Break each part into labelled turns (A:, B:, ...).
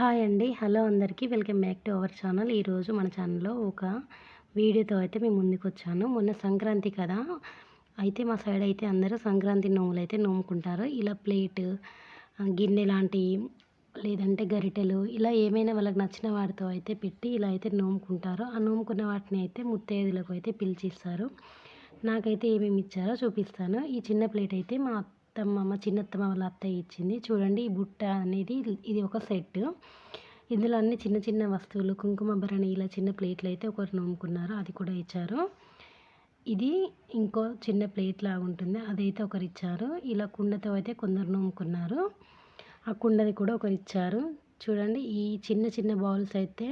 A: Hi అండి. Hello అందరికీ. Welcome back to our channel. ఈరోజు మన ఛానల్లో ఒక వీడియోతో అయితే మేము ముందుకు వచ్చాను మొన్న సంక్రాంతి కదా. అయితే మా సైడ్ అయితే అందరూ సంక్రాంతి నోములు అయితే నోముకుంటారు. ఇలా ప్లేట్ గిన్నె లాంటి లేదంటే గరిటెలు ఇలా ఏమైనా వాళ్ళకి నచ్చిన వాటితో అయితే పెట్టి ఇలా అయితే నోముకుంటారు. ఆ నోముకున్న వాటిని అయితే ముత్తైదులకు అయితే పిలిచిస్తారు. నాకైతే ఏమేమి ఇచ్చారో చూపిస్తాను. ఈ చిన్న ప్లేట్ అయితే మా అత్తమ్మ మా చిన్నత్తమ్మ వాళ్ళ అత్తయ్య ఇచ్చింది. చూడండి ఈ బుట్ట అనేది ఇది ఒక సెట్. ఇందులో అన్ని చిన్న చిన్న వస్తువులు కుంకుమ భరణి ఇలా చిన్న ప్లేట్లు అయితే ఒకరు నోముకున్నారు. అది కూడా ఇచ్చారు. ఇది ఇంకో చిన్న ప్లేట్ లాగా ఉంటుంది. అదైతే ఒకరు ఇచ్చారు. ఇలా కుండతో అయితే కొందరు నోముకున్నారు. ఆ కుండది కూడా ఒకరు ఇచ్చారు. చూడండి ఈ చిన్న చిన్న బౌల్స్ అయితే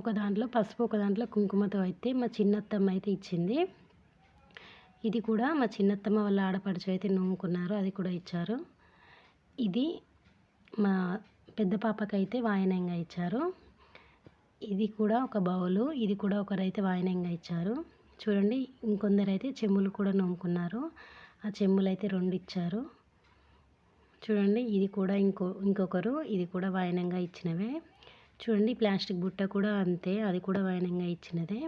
A: ఒక దాంట్లో పసుపు ఒక దాంట్లో కుంకుమతో అయితే మా చిన్నత్తమ్మ అయితే ఇచ్చింది. ఇది కూడా మా చిన్నత్తమ్మ వాళ్ళ ఆడపడుచు అయితే నూముకున్నారు అది కూడా ఇచ్చారు. ఇది మా పెద్ద పాపకైతే వాయనంగా ఇచ్చారు. ఇది కూడా ఒక బౌలు ఇది కూడా ఒకరైతే వాయనంగా ఇచ్చారు. చూడండి ఇంకొందరైతే చెమ్ములు కూడా నూముకున్నారు. ఆ చెమ్ములు అయితే రెండు ఇచ్చారు. చూడండి ఇది కూడా ఇంకో ఇంకొకరు ఇది కూడా వాయనంగా ఇచ్చినవే. చూడండి ప్లాస్టిక్ బుట్ట కూడా అంతే అది కూడా వాయనంగా ఇచ్చినదే.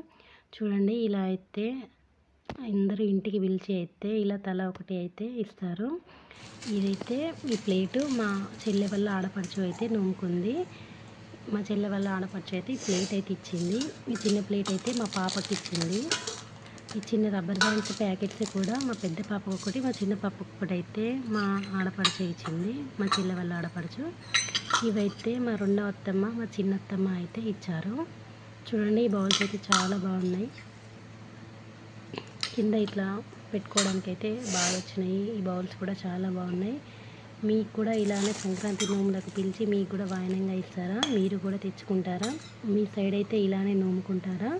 A: చూడండి ఇలా అయితే అందరూ ఇంటికి పిలిచి అయితే ఇలా తల ఒకటి అయితే ఇస్తారు. ఇదైతే ఈ ప్లేటు మా చెల్లె వల్ల ఆడపడుచు అయితే నూముకుంది. మా చెల్లె వల్ల ఆడపడుచు అయితే ఈ ప్లేట్ అయితే ఇచ్చింది. ఈ చిన్న ప్లేట్ అయితే మా పాపకి ఇచ్చింది. ఈ చిన్న రబ్బర్ బ్యాండ్స్ ప్యాకెట్స్ కూడా మా పెద్ద పాప ఒకటి మా చిన్న పాప ఒకటి అయితే మా ఆడపడుచు ఇచ్చింది. మా చెల్లె వల్ల ఆడపడుచు. ఇవైతే మా రెండవ అత్తమ్మ మా చిన్న అత్తమ్మ అయితే ఇచ్చారు. చూడండి ఈ బౌల్స్ అయితే చాలా బాగున్నాయి. కింద ఇట్లా పెట్టుకోవడానికి అయితే బాగా వచ్చినాయి. ఈ బౌల్స్ కూడా చాలా బాగున్నాయి. మీకు కూడా ఇలానే సంక్రాంతి నోములకు పిలిచి మీకు కూడా వాయనంగా ఇస్తారా? మీరు కూడా తెచ్చుకుంటారా? మీ సైడ్ అయితే ఇలానే నోముకుంటారా?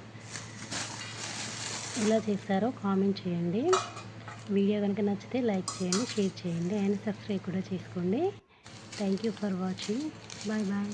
A: ఎలా చేస్తారో కామెంట్ చేయండి. వీడియో కనుక నచ్చితే లైక్ చేయండి షేర్ చేయండి అండ్ సబ్స్క్రైబ్ కూడా చేసుకోండి. Thank you for watching. Bye bye.